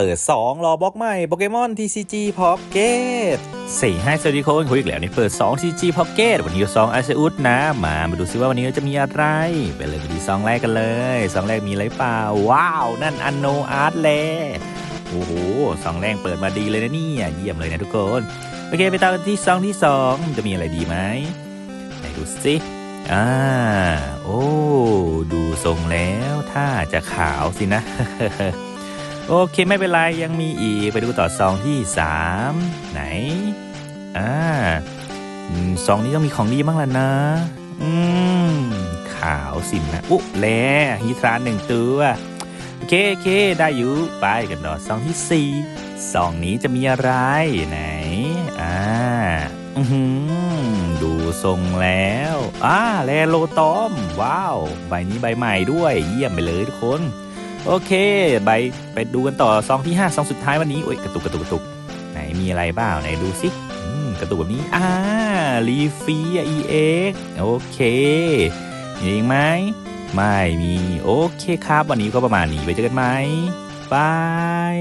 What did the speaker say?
เปิด 2 รอบล็อกใหม่โปเกมอน TCG Pocket สี่ให้สวัสดีคนคุยอีกแล้วนี่เปิด 2 TCG Pocket วันนี้ซองอาเซอุสนะ มามาดูซิว่าวันนี้เราจะมีอะไร ไปเลยไปดีซองแรกกันเลยซองแรกมีอะไรเปล่า ว้าว นั่นอันโนอาร์ตแลโอ้โหซองแรกเปิดมาดีเลยนะเนี่ยเยี่ยมเลยนะทุกคน โอเคไปตามกันที่ซองที่ 2 จะมีอะไรดีไหมไหนดูสิอ่าโอ้ ดูทรงแล้ว ถ้าจะขาวสินะ โอเคไม่เป็นไรยังมีอีก ไปดูต่อซองที่3ไหน อ่าซองนี้ต้องมีของดีบ้างล่ะนะ อืม ขาวสินนะอุ๊แลฮีทรานหนึ่งตัว โอเคโอเคได้อยู่ ไปกันต่อซองที่4ซองนี้จะมีอะไรไหน อ่า อือหือดูทรงแล้ว อ่าแลโลตอม ว้าว ใบนี้ใบใหม่ด้วย เยี่ยมไปเลยทุกคน โอเคไปไปดูกันต่อซองที่5ซองสุดท้ายวันนี้โอ้ยกระตุกกระตุกกระตุกไหนมีอะไรบ้างไหนดูสิกระตุกแบบนี้อ่ารีฟีเอ็กโอเคมีอีกไหมไม่มี โอเคครับ วันนี้ก็ประมาณนี้ไปเจอกันไหมบาย